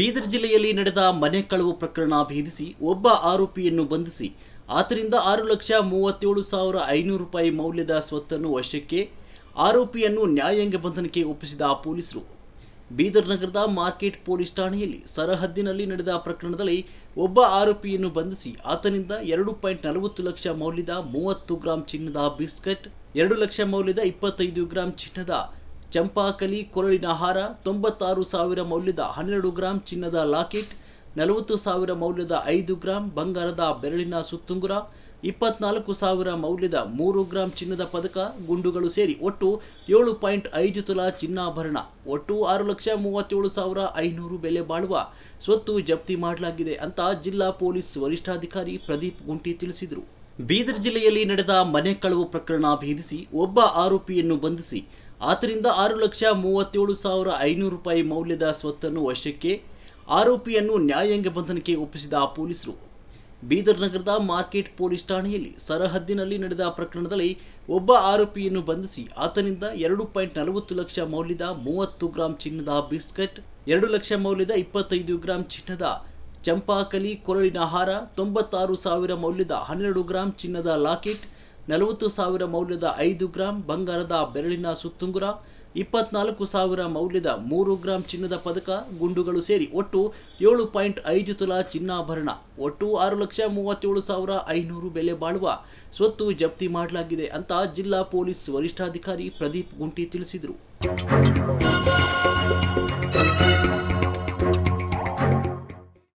ಬೀದರ್ ಜಿಲ್ಲೆಯಲ್ಲಿ ನಡೆದ ಮನೆ ಕಳವು ಪ್ರಕರಣ ಭೇದಿಸಿ ಒಬ್ಬ ಆರೋಪಿಯನ್ನು ಬಂಧಿಸಿ ಆತರಿಂದ ಆರು ಲಕ್ಷ ಮೂವತ್ತೇಳು ಸಾವಿರ ಐನೂರು ರೂಪಾಯಿ ಮೌಲ್ಯದ ಸ್ವತ್ತನ್ನು ವಶಕ್ಕೆ, ಆರೋಪಿಯನ್ನು ನ್ಯಾಯಾಂಗ ಬಂಧನಕ್ಕೆ ಒಪ್ಪಿಸಿದ ಪೊಲೀಸರು. ಬೀದರ್ ನಗರದ ಮಾರ್ಕೆಟ್ ಪೊಲೀಸ್ ಠಾಣೆಯಲ್ಲಿ ಸರಹದ್ದಿನಲ್ಲಿ ನಡೆದ ಪ್ರಕರಣದಲ್ಲಿ ಒಬ್ಬ ಆರೋಪಿಯನ್ನು ಬಂಧಿಸಿ, ಆತನಿಂದ ಎರಡು ಪಾಯಿಂಟ್ ನಲವತ್ತು ಲಕ್ಷ ಮೌಲ್ಯದ ಮೂವತ್ತು ಗ್ರಾಂ ಚಿನ್ನದ ಬಿಸ್ಕೆಟ್, ಎರಡು ಲಕ್ಷ ಮೌಲ್ಯದ ಇಪ್ಪತ್ತೈದು ಗ್ರಾಂ ಚಿನ್ನದ ಚಂಪಾಕಲಿ ಕೊರಳಿನ ಹಾರ ತೊಂಬತ್ತಾರು ಸಾವಿರ ಮೌಲ್ಯದ ಹನ್ನೆರಡು ಗ್ರಾಂ ಚಿನ್ನದ ಲಾಕೆಟ್, ನಲವತ್ತು ಸಾವಿರ ಮೌಲ್ಯದ ಐದು ಗ್ರಾಂ ಬಂಗಾರದ ಬೆರಳಿನ ಸುತ್ತುಂಗುರ, ಇಪ್ಪತ್ನಾಲ್ಕು ಸಾವಿರ ಮೌಲ್ಯದ ಮೂರು ಗ್ರಾಂ ಚಿನ್ನದ ಪದಕ ಗುಂಡುಗಳು ಸೇರಿ ಒಟ್ಟು ಏಳು ಪಾಯಿಂಟ್ ಐದು ತುಲಾ ಚಿನ್ನಾಭರಣ. ಒಟ್ಟು ಆರು ಲಕ್ಷ ಮೂವತ್ತೇಳು ಸಾವಿರ ಐನೂರು ಬೆಲೆ ಬಾಳುವ ಸ್ವತ್ತು ಜಪ್ತಿ ಮಾಡಲಾಗಿದೆ ಅಂತ ಜಿಲ್ಲಾ ಪೊಲೀಸ್ ವರಿಷ್ಠಾಧಿಕಾರಿ ಪ್ರದೀಪ್ ಗುಂಟಿ ತಿಳಿಸಿದರು. ಬೀದರ್ ಜಿಲ್ಲೆಯಲ್ಲಿ ನಡೆದ ಮನೆ ಕಳವು ಪ್ರಕರಣ ಭೇದಿಸಿ ಒಬ್ಬ ಆರೋಪಿಯನ್ನು ಬಂಧಿಸಿ ಆತನಿಂದ ಆರು ಲಕ್ಷ ಮೂವತ್ತೇಳು ಸಾವಿರ ಐನೂರು ರೂಪಾಯಿ ಮೌಲ್ಯದ ಸ್ವತ್ತನ್ನು ವಶಕ್ಕೆ ಆರೋಪಿಯನ್ನು ನ್ಯಾಯಾಂಗ ಬಂಧನಕ್ಕೆ ಒಪ್ಪಿಸಿದ ಪೊಲೀಸರು. ಬೀದರ್ ನಗರದ ಮಾರ್ಕೆಟ್ ಪೊಲೀಸ್ ಠಾಣೆಯಲ್ಲಿ ಸರಹದ್ದಿನಲ್ಲಿ ನಡೆದ ಪ್ರಕರಣದಲ್ಲಿ ಒಬ್ಬ ಆರೋಪಿಯನ್ನು ಬಂಧಿಸಿ ಆತನಿಂದ ಎರಡು ಪಾಯಿಂಟ್ ನಲವತ್ತು ಲಕ್ಷ ಮೌಲ್ಯದ ಮೂವತ್ತು ಗ್ರಾಂ ಚಿನ್ನದ ಬಿಸ್ಕಟ್, ಎರಡು ಲಕ್ಷ ಮೌಲ್ಯದ ಇಪ್ಪತ್ತೈದು ಗ್ರಾಂ ಚಿನ್ನದ ಚಂಪಾಕಲಿ ಕೊರಳಿನ ಹಾರ, ತೊಂಬತ್ತಾರು ಸಾವಿರ ಮೌಲ್ಯದ ಹನ್ನೆರಡು ಗ್ರಾಂ ಚಿನ್ನದ ಲಾಕೆಟ್ ನಲವತ್ತು ಸಾವಿರ ಮೌಲ್ಯದ ಐದು ಗ್ರಾಂ ಬಂಗಾರದ ಬೆರಳಿನ ಸುತ್ತುಂಗುರ, ಇಪ್ಪತ್ನಾಲ್ಕು ಸಾವಿರ ಮೌಲ್ಯದ ಮೂರು ಗ್ರಾಂ ಚಿನ್ನದ ಪದಕ ಗುಂಡುಗಳು ಸೇರಿ ಒಟ್ಟು ಏಳು ಪಾಯಿಂಟ್ ಐದು ತುಲಾ ಚಿನ್ನಾಭರಣ. ಒಟ್ಟು ಆರು ಲಕ್ಷ ಮೂವತ್ತೇಳು ಸಾವಿರ ಐನೂರು ಬೆಲೆ ಬಾಳುವ ಸ್ವತ್ತು ಜಪ್ತಿ ಮಾಡಲಾಗಿದೆ ಅಂತ ಜಿಲ್ಲಾ ಪೊಲೀಸ್ ವರಿಷ್ಠಾಧಿಕಾರಿ ಪ್ರದೀಪ್ ಗುಂಟಿ ತಿಳಿಸಿದರು.